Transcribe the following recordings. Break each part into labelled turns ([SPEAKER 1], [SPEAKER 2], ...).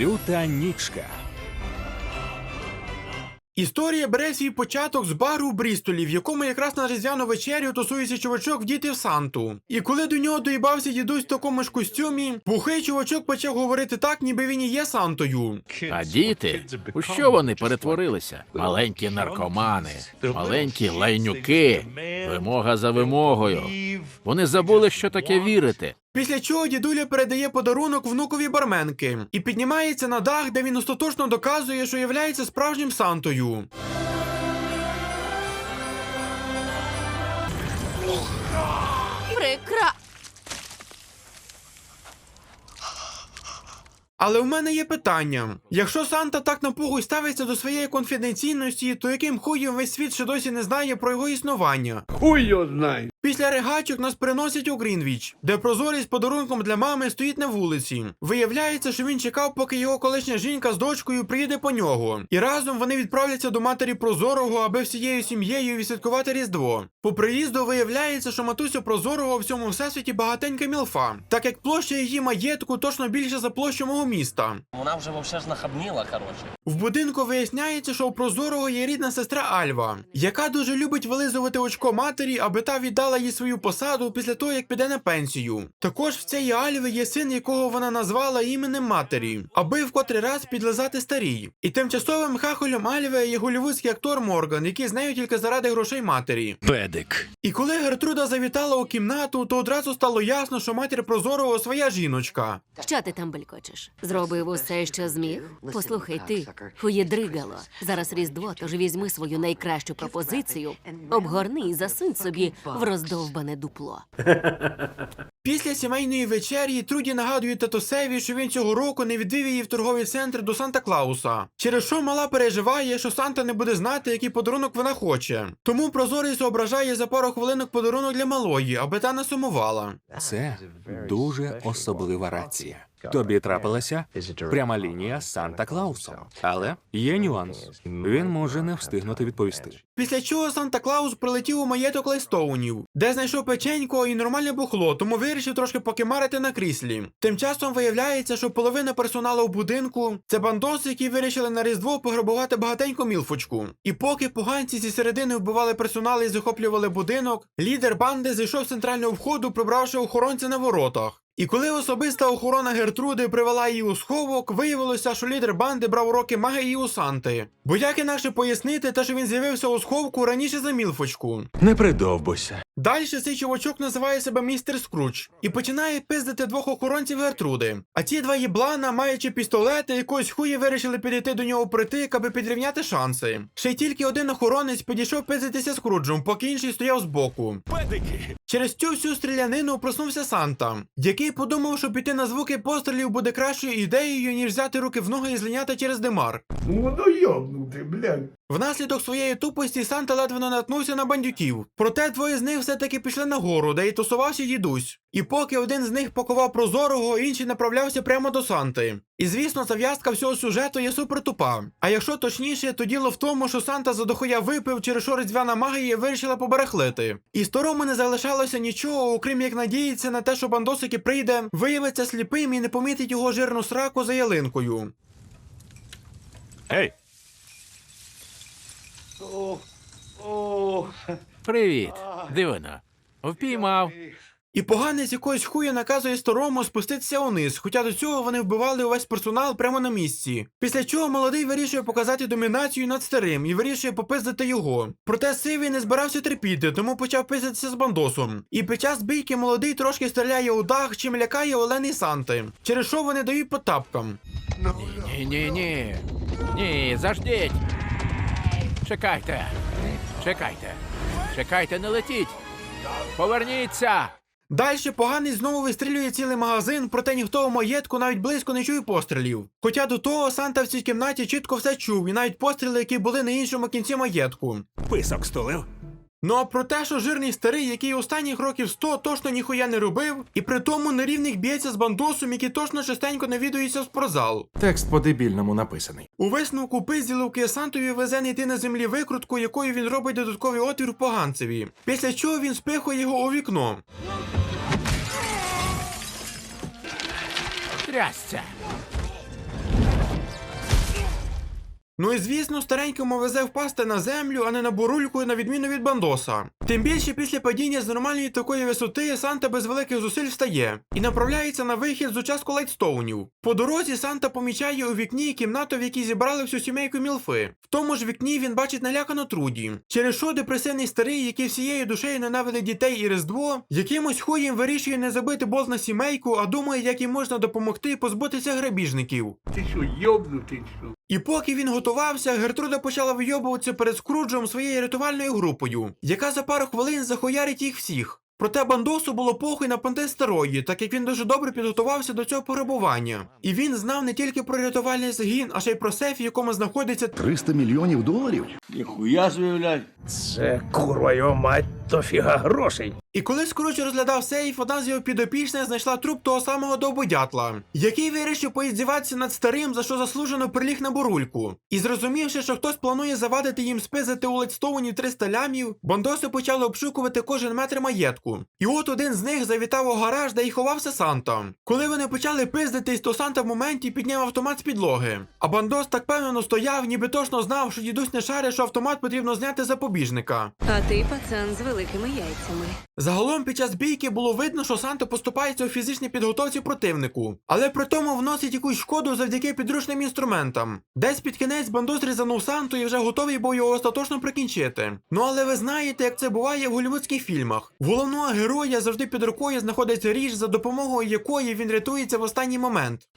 [SPEAKER 1] Люта нічка.
[SPEAKER 2] Історія бере свій початок з бару в Брістолі, в якому якраз на різдвяну вечерю тусується чувачок вдіти в Санту. І коли до нього доїбався дідусь в такому ж костюмі, бухий чувачок почав говорити так, ніби він і є Сантою.
[SPEAKER 3] А діти, у що вони перетворилися? Маленькі наркомани, маленькі лайнюки, вимога за вимогою. Вони забули, що таке вірити.
[SPEAKER 2] Після чого дідуля передає подарунок внукові барменки і піднімається на дах, де він остаточно доказує, що являється справжнім Сантою.
[SPEAKER 4] Прекра...
[SPEAKER 2] Але в мене є питання: якщо Санта так напугу ставиться до своєї конфіденційності, то яким хуєм весь світ ще досі не знає про його існування?
[SPEAKER 5] Хуй його знає.
[SPEAKER 2] Після регачок нас переносять у Грінвіч, де прозорий з подарунком для мами стоїть на вулиці. Виявляється, що він чекав, поки його колишня жінка з дочкою приїде по нього. І разом вони відправляться до матері Прозорого, аби всією сім'єю відсвяткувати Різдво. По приїзду виявляється, що матусю Прозорого в цьому всесвіті багатенька мілфа, так як площа її маєтку точно більше за площу мого міста.
[SPEAKER 6] Вона вже вообще ж нахабніла, коротше.
[SPEAKER 2] В будинку виясняється, що у Прозорого є рідна сестра Альва, яка дуже любить вилизувати очко матері, аби та віддала їй свою посаду після того, як піде на пенсію. Також в цієї Альви є син, якого вона назвала іменем матері, аби в котрий раз підлизати старій. І тимчасовим хахолем Альви є голівудський актор Морган, який з нею тільки заради грошей матері.
[SPEAKER 1] Педик.
[SPEAKER 2] І коли Гертруда завітала у кімнату, то одразу стало ясно, що матір Прозорого своя жіночка.
[SPEAKER 4] Що ти там белькочеш? Зробив усе, що зміг? Послухай ти, хуєдригало. Зараз різдво, тож візьми свою найкращу пропозицію, обгорни і засунь собі в роздовбане дупло.
[SPEAKER 2] Після сімейної вечері Труді нагадує татусеві, що він цього року не відвів її в торговий центр до Санта Клауса, через що мала переживає, що Санта не буде знати, який подарунок вона хоче. Тому прозорий зображає за пару хвилинок подарунок для малої, аби та не сумувала.
[SPEAKER 1] Це дуже особлива рація. Тобі трапилася пряма лінія з Санта Клаусом. Але є нюанс. Він може не встигнути відповісти.
[SPEAKER 2] Після чого Санта Клаус прилетів у маєток Лайстоунів, де знайшов печенько і нормальне бухло, тому вирішив трошки покимарити на кріслі. Тим часом виявляється, що половина персоналу в будинку це бандоси, які вирішили на різдво пограбувати багатеньку мілфочку. І поки поганці зі середини вбивали персонал і захоплювали будинок, лідер банди зайшов з центрального входу, прибравши охоронця на воротах. І коли особиста охорона Гертруди привела її у сховок, виявилося, що лідер банди брав уроки магії у Санти. Бо як інакше пояснити, те, що він з'явився у сховку раніше за мілфочку.
[SPEAKER 1] Не придовбуйся.
[SPEAKER 2] Далі цей чувачок називає себе містер Скруч і починає пиздити двох охоронців Гертруди. А ті два їблана, маючи пістолети, якось хує вирішили підійти до нього притик, аби підрівняти шанси. Ще й тільки один охоронець підійшов пиздитися Скруджем, поки інший стояв збоку.
[SPEAKER 1] Педики.
[SPEAKER 2] Через цю всю стрілянину проснувся Санта, який подумав, що піти на звуки пострілів буде кращою ідеєю, ніж взяти руки в ноги і злиняти через димар.
[SPEAKER 5] Ну воно йобнути, блядь.
[SPEAKER 2] Внаслідок своєї тупості Санта ледве не наткнувся на бандюків. Проте двоє з них все-таки пішли на гору, де й тусувався дідусь. І поки один з них пакував прозорого, інший направлявся прямо до Санти. І звісно, зав'язка всього сюжету є супертупа. А якщо точніше, то діло в тому, що Санта задохуя випив, через що різдвяна магія вирішила поберехлити. І старому не залишалося нічого, окрім як надіятися на те, що бандосики прийде, виявиться сліпим і не помітить його жирну сраку за ялинкою.
[SPEAKER 1] Ей,
[SPEAKER 3] Привіт, дивина. Впіймав.
[SPEAKER 2] І поганець якогось хуя наказує старому спуститися униз, хоча до цього вони вбивали увесь персонал прямо на місці. Після чого молодий вирішує показати домінацію над старим і вирішує попиздити його. Проте сивий не збирався терпіти, тому почав пиздитися з бандосом. І під час бійки молодий трошки стріляє у дах, чим лякає Олени Санти, через що вони дають по тапкам.
[SPEAKER 3] Ні, ні, ні. Ні, заждіть. Чекайте. Чекайте. Чекайте, не летіть. Поверніться.
[SPEAKER 2] Дальше поганий знову вистрілює цілий магазин, проте ніхто у маєтку навіть близько не чує пострілів. Хоча до того Санта в цій кімнаті чітко все чув, і навіть постріли, які були на іншому кінці маєтку.
[SPEAKER 1] писок стулив.
[SPEAKER 2] Ну а про те, що жирний старий, який останніх років 100 точно ніхуя не робив, і при тому на рівних б'ється з бандосом, який точно частенько навідується в спортзал.
[SPEAKER 7] Текст по-дебільному написаний.
[SPEAKER 2] У висновку пизділовки Сантові везе знайти на землі викрутку, якою він робить додатковий отвір поганцеві. Після чого він спихує його у вікно.
[SPEAKER 3] Трясця.
[SPEAKER 2] Ну і звісно, старенькому везе впасти на землю, а не на бурульку, на відміну від бандоса. Тим більше після падіння з нормальної такої висоти Санта без великих зусиль встає і направляється на вихід з участку лайтстоунів. По дорозі Санта помічає у вікні кімнату, в якій зібрали всю сімейку Мілфи. В тому ж вікні він бачить налякану Труді. Через що депресивний старий, який всією душею ненавидить дітей і Різдво, якимось хуєм вирішує не забити бол на сімейку, а думає, як їм можна допомогти позбутися грабіжників.
[SPEAKER 5] Ти що, йобнутий, що?
[SPEAKER 2] І поки він готувався, Гертруда почала вийобуватися перед Скруджем своєю рятувальною групою, яка за пару хвилин захуярить їх всіх. Проте бандосу було похуй на панте старої, так як він дуже добре підготувався до цього пограбування. І він знав не тільки про рятувальний загін, а ще й про сейф, в якому знаходиться
[SPEAKER 8] 300 мільйонів доларів?
[SPEAKER 5] Ніхуя блядь.
[SPEAKER 9] Це курва його мать, то фіга грошей.
[SPEAKER 2] І коли Скрудж розглядав сейф, одна з його підопічних знайшла труп того самого довбодятла, який вирішив поіздіватися над старим, за що заслужено приліг на бурульку. І зрозумівши, що хтось планує завадити їм спизити у Ледстоуні 300 лямів, бандоси почали обшукувати кожен метр маєтку. І от один з них завітав у гараж, де й ховався Санта. Коли вони почали пиздитись, то Санта в моменті підняв автомат з підлоги. А бандос так певно стояв, ніби точно знав, що дідусь не шарить, що автомат потрібно зняти запобіжника.
[SPEAKER 10] А ти пацан з великими яйцями.
[SPEAKER 2] Загалом під час бійки було видно, що Санто поступається у фізичній підготовці противнику, але при тому вносить якусь шкоду завдяки підручним інструментам. Десь під кінець бандос різанув Санту і вже готовий був його остаточно прикінчити. Ну але ви знаєте, як це буває в голівудських фільмах. В Головного героя завжди під рукою знаходиться річ, за допомогою якої він рятується в останній момент.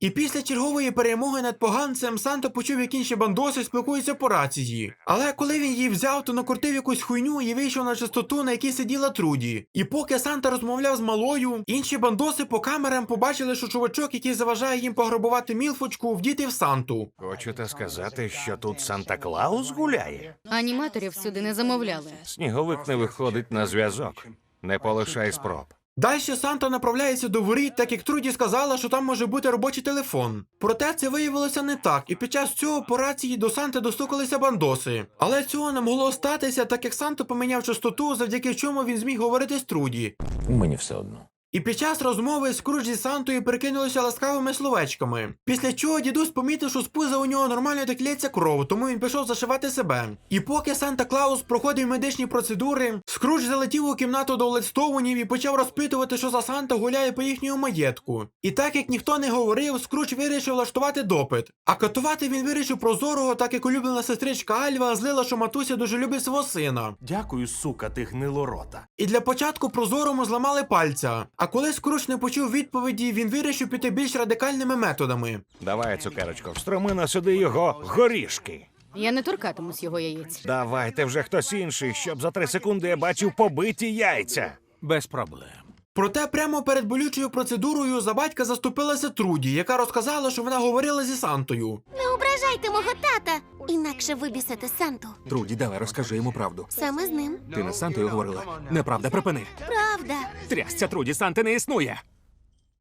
[SPEAKER 2] І після чергової перемоги над поганцем Санто почув, як інші бандоси спілкуються по рації. Але коли він її взяв, то накрутив якусь хуйню і вийшов на частоту, на якій сиділа Труді. І поки Санта розмовляв з малою, інші бандоси по камерам побачили, що чувачок, який заважає їм пограбувати мілфочку, вдіти в Санту.
[SPEAKER 7] Хочете сказати, що тут Санта Клаус гуляє?
[SPEAKER 10] Аніматорів сюди не замовляли.
[SPEAKER 7] Сніговик не виходить на зв'язок. Не полишай спроб.
[SPEAKER 2] Далі Санта направляється до воріт, так як Труді сказала, що там може бути робочий телефон. Проте це виявилося не так, і під час цього по рації до Санти достукалися бандоси. Але цього не могло статися, так як Санта поміняв частоту, завдяки чому він зміг говорити з Труді.
[SPEAKER 9] Мені все одно.
[SPEAKER 2] І під час розмови Скрудж зі Сантою перекинулися ласкавими словечками. Після чого дідусь помітив, що з пуза у нього нормально так лється кров, тому він пішов зашивати себе. І поки Санта Клаус проходив медичні процедури, Скрудж залетів у кімнату до Ледстоунів і почав розпитувати, що за Санта гуляє по їхньому маєтку. І так як ніхто не говорив, Скрудж вирішив влаштувати допит. А катувати він вирішив прозорого, так як улюблена сестричка Альва злила, що матуся дуже любить свого сина.
[SPEAKER 7] Дякую, сука, ти гнилорота.
[SPEAKER 2] І для початку прозорому зламали пальця. А коли Скруч не почув відповіді, він вирішив піти більш радикальними методами.
[SPEAKER 7] Давай, цукерочко, встроми на сюди його горішки.
[SPEAKER 10] Я не торкатимусь його яєць.
[SPEAKER 7] Давайте вже хтось інший, щоб за три секунди я бачив побиті яйця.
[SPEAKER 3] Без проблем.
[SPEAKER 2] Проте прямо перед болючою процедурою за батька заступилася Труді, яка розказала, що вона говорила зі Сантою.
[SPEAKER 11] Не ображайте мого тата, інакше вибісите Санту.
[SPEAKER 1] Труді, давай розкажи йому правду.
[SPEAKER 11] Саме з ним.
[SPEAKER 1] Ти не з Сантою говорила. Неправда, припини.
[SPEAKER 11] Правда.
[SPEAKER 1] Трясця Труді, Санти не існує.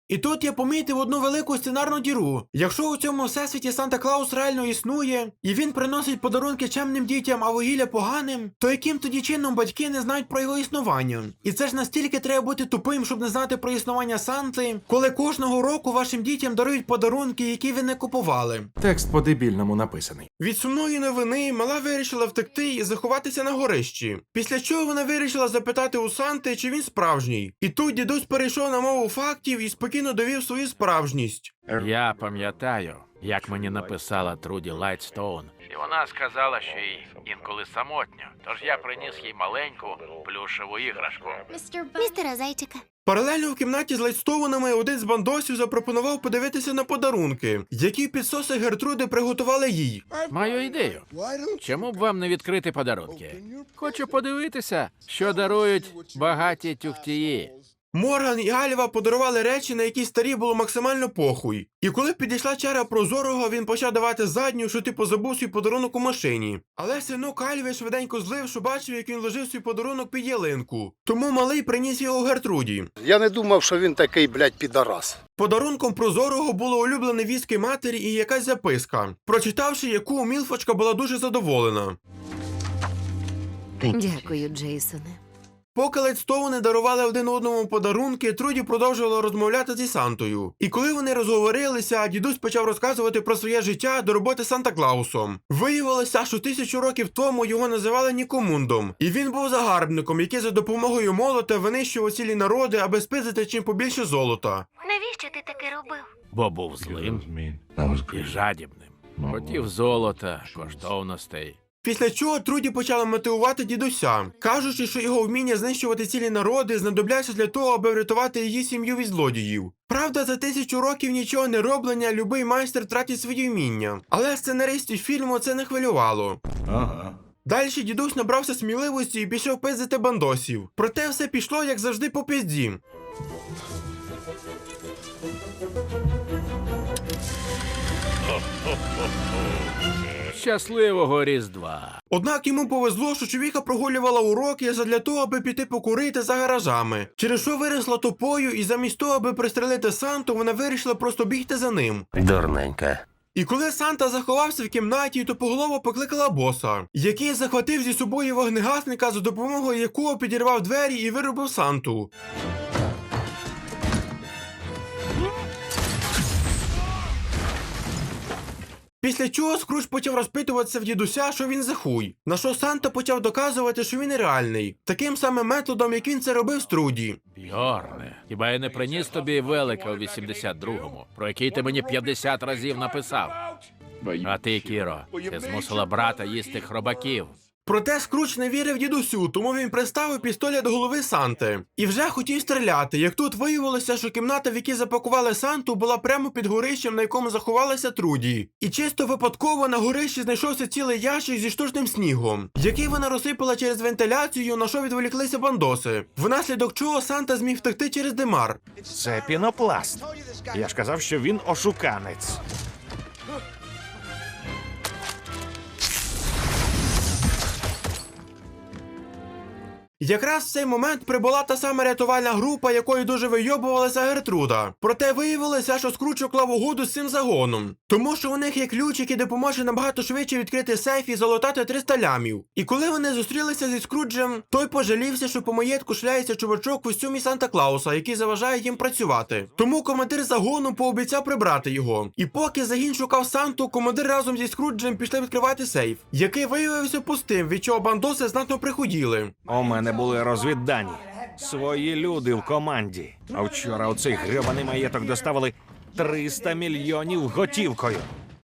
[SPEAKER 2] І тут я помітив одну велику сценарну діру. Якщо у цьому всесвіті Санта Клаус реально існує, і він приносить подарунки чемним дітям, а вугілля поганим, то яким тоді чином батьки не знають про його існування? І це ж настільки треба бути тупим, щоб не знати про існування Санти, коли кожного року вашим дітям дарують подарунки, які ви не купували.
[SPEAKER 7] Текст по-дебільному написаний.
[SPEAKER 2] Від сумної новини мала вирішила втекти і заховатися на горищі. Після чого вона вирішила запитати у Санти, чи він справжній. І тут дідусь перейшов на мову фактів і спокійно довів свою справжність.
[SPEAKER 3] Я пам'ятаю, як мені написала Труді Лайтстоун. І вона сказала, що їй інколи самотньо. Тож я приніс їй маленьку плюшеву іграшку.
[SPEAKER 11] Містера зайчика.
[SPEAKER 2] Паралельно в кімнаті з лайстованими один з бандосів запропонував подивитися на подарунки, які підсоси Гертруди приготували їй.
[SPEAKER 3] Маю ідею. Чому б вам не відкрити подарунки? Хочу подивитися, що дарують багаті тюхтії.
[SPEAKER 2] Морган і Альва подарували речі, на які старі було максимально похуй. І коли підійшла черга прозорого, він почав давати задню, що типу забув свій подарунок у машині. Але синок Альви швиденько злив, що бачив, як він ложив свій подарунок під ялинку. Тому малий приніс його Гертруді.
[SPEAKER 9] Я не думав, що він такий, блядь, підарас.
[SPEAKER 2] Подарунком прозорого було улюблене віскі матері і якась записка, прочитавши яку Мілфочка була дуже задоволена.
[SPEAKER 4] Дякую, Джейсоне.
[SPEAKER 2] Поки Ледстоуни дарували один одному подарунки, Труді продовжувала розмовляти зі Сантою. І коли вони розговорилися, дідусь почав розказувати про своє життя до роботи Санта Клаусом. Виявилося, що тисячу років тому його називали Нікомундом, і він був загарбником, який за допомогою молота винищував цілі народи, аби спизити чим побільше золота.
[SPEAKER 11] Навіщо ти таке робив?
[SPEAKER 3] Бо був злим і жадібним. Хотів золота, коштовностей.
[SPEAKER 2] Після чого Труді почала мотивувати дідуся, кажучи, що його вміння знищувати цілі народи знадобляться для того, аби врятувати її сім'ю від злодіїв. Правда, за тисячу років нічого не роблення, любий майстер тратить свої вміння. Але сценаристів фільму це не хвилювало.
[SPEAKER 9] Ага.
[SPEAKER 2] Дальше дідусь набрався сміливості і пішов пиздити бандосів. Проте все пішло, як завжди, по пізді.
[SPEAKER 3] Щасливого Різдва.
[SPEAKER 2] Однак йому повезло, що човіха прогулювала уроки задля того, аби піти покурити за гаражами. Через що виросла тупою, і замість того, аби пристрелити Санту, вона вирішила просто бігти за ним.
[SPEAKER 9] Дурненька.
[SPEAKER 2] І коли Санта заховався в кімнаті, то поголово покликала боса, який захватив зі собою вогнегасника, за допомогою якого підірвав двері і вирубив Санту. Після чого Скрудж почав розпитуватися в дідуся, що він за хуй. На що Санта почав доказувати, що він реальний, таким самим методом, як він це робив з Труді.
[SPEAKER 3] Бьорне, хіба я не приніс тобі велика у 82-му, про який ти мені 50 разів написав? А ти, Кіро, ти змусила брата їсти хробаків.
[SPEAKER 2] Проте Скруч не вірив дідусю, тому він приставив пістоля до голови Санти і вже хотів стріляти. Як тут виявилося, що кімната, в якій запакували Санту, була прямо під горищем, на якому заховалася Труді. І чисто випадково на горищі знайшовся цілий ящик зі штучним снігом, який вона розсипала через вентиляцію, на що відволіклися бандоси. Внаслідок чого Санта зміг втекти через димар.
[SPEAKER 7] Це пінопласт. Я ж казав, що він ошуканець.
[SPEAKER 2] Якраз в цей момент прибула та сама рятувальна група, якою дуже вийобувалася Гертруда. Проте виявилося, що Скруч уклав угоду з цим загоном, тому що у них є ключ, який допоможе набагато швидше відкрити сейф і залутати 300 лямів. І коли вони зустрілися зі Скруджем, той пожалівся, що по маєтку шляється чувачок в костюмі Санта Клауса, який заважає їм працювати. Тому командир загону пообіцяв прибрати його. І поки загін шукав Санту, командир разом зі Скруджем пішли відкривати сейф, який виявився пустим, від чого бандоси знатно прихуділи.
[SPEAKER 7] У мене були розвіддані. Свої люди в команді. А вчора у цей гребаний маєток доставили 300 мільйонів готівкою.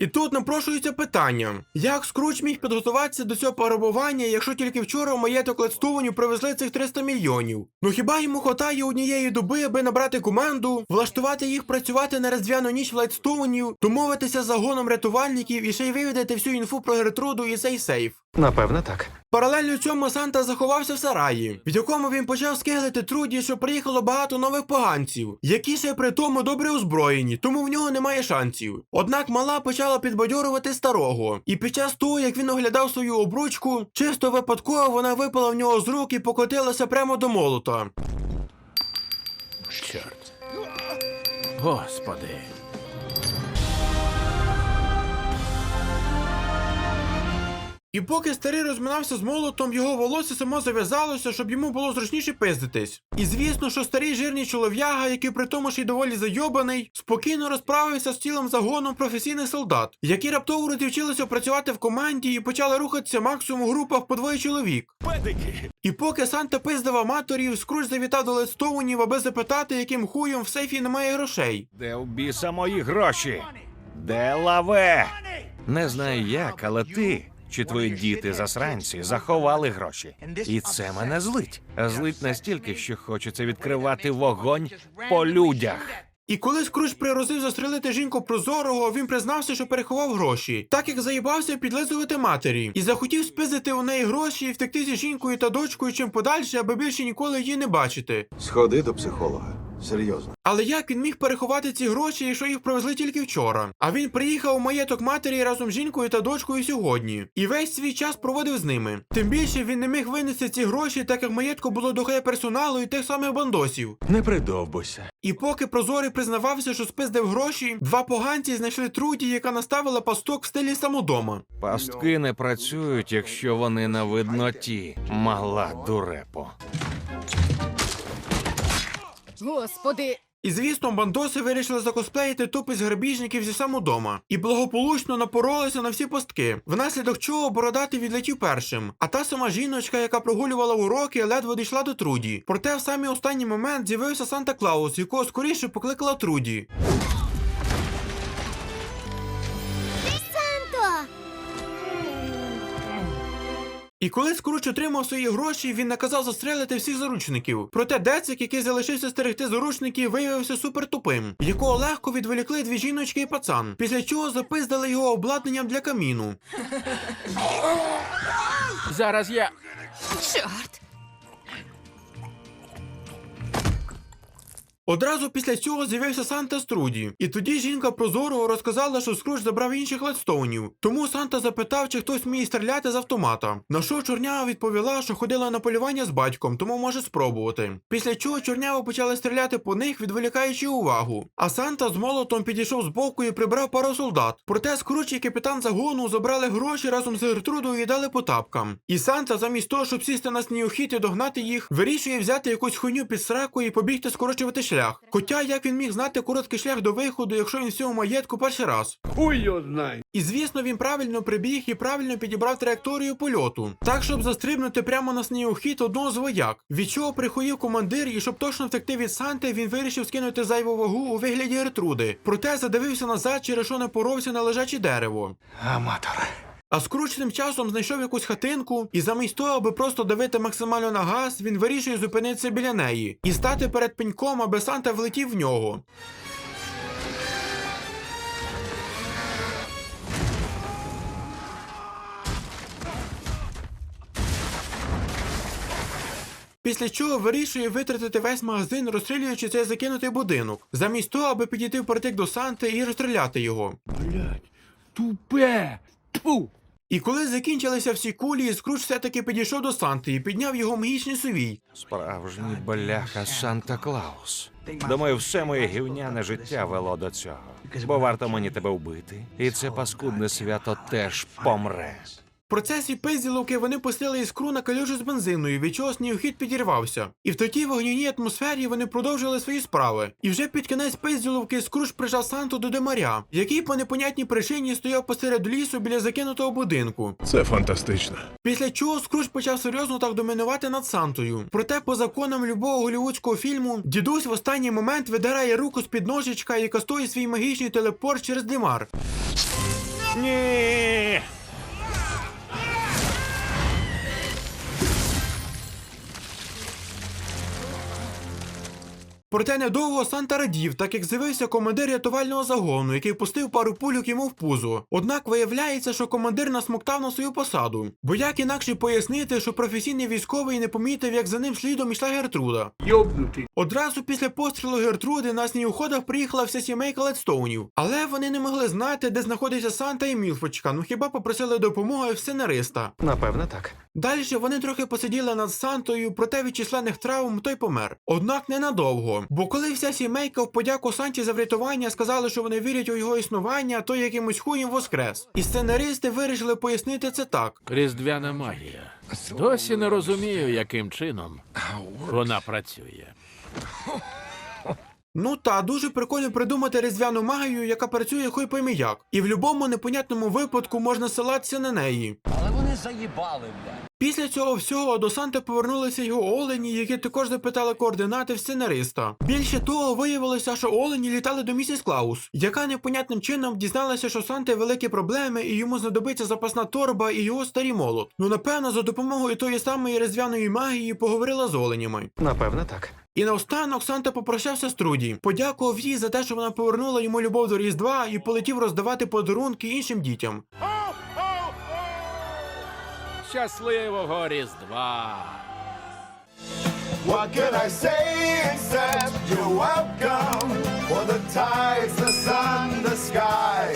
[SPEAKER 2] І тут напрошується питання: як Скруч міг підготуватися до цього пограбування, якщо тільки вчора в маєток Ледстоунів привезли цих 300 мільйонів? Ну хіба йому хватає однієї доби, аби набрати команду, влаштувати їх працювати на різдвяну ніч в Ледстоунів, домовитися з загоном рятувальників і ще й вивідати всю інфу про Гертруду і цей сейф?
[SPEAKER 9] Напевне, так.
[SPEAKER 2] Паралельно цьому Санта заховався в сараї, в якому він почав скиглити Труді, що приїхало багато нових поганців, які ще при тому добре озброєні, тому в нього немає шансів. Однак мала почала підбадьорувати старого, і під час того, як він оглядав свою обручку, чисто випадково вона випала в нього з рук і покотилася прямо до молота.
[SPEAKER 3] Чорт. Господи.
[SPEAKER 2] І поки старий розминався з молотом, його волосся само зав'язалося, щоб йому було зручніше пиздитись. І звісно, що старий жирний чолов'яга, який при тому ж й доволі зайобаний, спокійно розправився з цілим загоном професійних солдат, які раптово розівчилися працювати в команді і почали рухатися максимум у групах по двоє чоловік.
[SPEAKER 7] Педики!
[SPEAKER 2] І поки Санта пиздив аматорів, Скрудж завітав до Ледстоунів, аби запитати, яким хуєм в сейфі немає грошей.
[SPEAKER 7] Де в біса мої гроші? Де лаве? Не знаю як, але ти чи твої діти засранці заховали гроші. І це мене злить. Злить настільки, що хочеться відкривати вогонь по людях.
[SPEAKER 2] І коли Скрудж пригрозив застрелити жінку прозорого, він признався, що переховав гроші, так як заїбався підлизувати матері, і захотів спиздити у неї гроші і втекти зі жінкою та дочкою чим подальше, аби більше ніколи її не бачити.
[SPEAKER 8] Сходи до психолога. Серйозно.
[SPEAKER 2] Але як він міг переховати ці гроші, якщо їх привезли тільки вчора? А він приїхав у маєток матері разом з жінкою та дочкою сьогодні, і весь свій час проводив з ними. Тим більше він не міг винести ці гроші, так як маєтку було дохає персоналу і тих самих бандосів.
[SPEAKER 8] Не придовбуйся.
[SPEAKER 2] І поки прозорий признавався, що спиздив гроші, два поганці знайшли труді, яка наставила пасток в стилі самодома.
[SPEAKER 7] Пастки не працюють, якщо вони на видноті. Мала дурепо.
[SPEAKER 10] Господи,
[SPEAKER 2] І звісно, бандоси вирішили закосплеїти тупість грабіжників зі самодома і благополучно напоролися на всі постки, внаслідок чого бородатий відлетів першим. А та сама жіночка, яка прогулювала уроки, ледве дійшла до Труді. Проте в самий останній момент з'явився Санта Клаус, якого скоріше покликала Труді. І коли Скруч отримав свої гроші, він наказав застрелити всіх заручників. Проте Децик, який залишився стерегти заручників, виявився супертупим, якого легко відволікли дві жіночки і пацан, після чого запиздали його обладнанням для каміну.
[SPEAKER 3] Зараз я.
[SPEAKER 10] чорт!
[SPEAKER 2] Одразу після цього з'явився Санта з Труді, і тоді жінка прозоро розказала, що Скруч забрав інших ладстоунів. Тому Санта запитав, чи хтось вміє стріляти з автомата. На що чорнява відповіла, що ходила на полювання з батьком, тому може спробувати. Після чого чорнява почала стріляти по них, відволікаючи увагу. А Санта з молотом підійшов збоку і прибрав пару солдат. Проте Скруч і капітан загону забрали гроші разом з Гертрудою і дали по тапкам. І Санта, замість того, щоб сісти на снігохід і догнати їх, вирішує взяти якусь хуйню під сраку і побігти скорочувати шлях. Хоча як він міг знати короткий шлях до виходу, якщо він в цьому маєтку перший раз.
[SPEAKER 5] Хуй його знає.
[SPEAKER 2] І звісно, він правильно прибіг і правильно підібрав траєкторію польоту, так щоб застрибнути прямо на снігохід одного з вояк, від чого прихоїв командир, і щоб точно втекти від Санти, він вирішив скинути зайву вагу у вигляді Гертруди. Проте задивився назад, через що не поровся на лежаче дерево.
[SPEAKER 8] Аматор.
[SPEAKER 2] А Скруч тим часом знайшов якусь хатинку, і замість того, аби просто давити максимально на газ, він вирішує зупинитися біля неї і стати перед пеньком, аби Санта влетів в нього. Після чого вирішує витратити весь магазин, розстрілюючи цей закинутий будинок, замість того, аби підійти впритик до Санти і розстріляти його.
[SPEAKER 5] Блять, тупе. Тьфу.
[SPEAKER 2] І коли закінчилися всі кулі, Скруч все-таки підійшов до Санти і підняв його магічний сувій.
[SPEAKER 7] Справжній бляха Санта Клаус. Думаю, все моє гівняне життя вело до цього. Бо варто мені тебе вбити, і це паскудне свято теж помре.
[SPEAKER 2] В процесі пизділовки вони пустили іскру на калюжу з бензиною, від чого снігохід підірвався. І в такій вогняній атмосфері вони продовжили свої справи. І вже під кінець пизділовки Скруч прижав Санту до демаря, який по непонятній причині стояв посеред лісу біля закинутого будинку.
[SPEAKER 8] Це фантастично.
[SPEAKER 2] Після чого Скруч почав серйозно так домінувати над Сантою. Проте, по законам любого голівудського фільму, дідусь в останній момент видирає руку з під ножичка і кастує свій магічний телепорт через димар.
[SPEAKER 7] Ні.
[SPEAKER 2] Проте недовго Санта радів, так як з'явився командир рятувального загону, який пустив пару пульок йому в пузо. Однак виявляється, що командир насмоктав на свою посаду. Бо як інакше пояснити, що професійний військовий не помітив, як за ним слідом йшла Гертруда.
[SPEAKER 5] Йобнутий.
[SPEAKER 2] Одразу після пострілу Гертруди на снігоходах приїхала вся сімейка Ледстоунів. Але вони не могли знати, де знаходиться Санта і Мілфочка, ну хіба попросили допомоги в сценариста.
[SPEAKER 8] Напевне, так.
[SPEAKER 2] Далі вони трохи посиділи над Сантою, проте від численних травм той помер. Однак ненадовго. Бо коли вся сімейка в подяку Санті за врятування сказали, що вони вірять у його існування, то якимось хуєм воскрес. І сценаристи вирішили пояснити це так.
[SPEAKER 3] Різдвяна магія. Досі не розумію, яким чином вона працює.
[SPEAKER 2] Ну та дуже прикольно придумати різдвяну магію, яка працює хой пойми як. І в будь-якому непонятному випадку можна ссилатися на неї.
[SPEAKER 6] Але вони заїбали, блядь.
[SPEAKER 2] Після цього всього до Санти повернулися його олені, які також запитали координати в сценариста. Більше того, виявилося, що олені літали до місіс Клаус, яка непонятним чином дізналася, що Санти великі проблеми і йому знадобиться запасна торба і його старий молот. Ну напевно, за допомогою тої самої різдвяної магії поговорила з оленями.
[SPEAKER 8] Напевне, так.
[SPEAKER 2] І наостанок Санта попрощався з Труді, подякував їй за те, що вона повернула йому любов до Різдва і полетів роздавати подарунки іншим дітям.
[SPEAKER 3] Щасливого Різдва!
[SPEAKER 12] What can I say except you're welcome for the tides, the sun, the sky,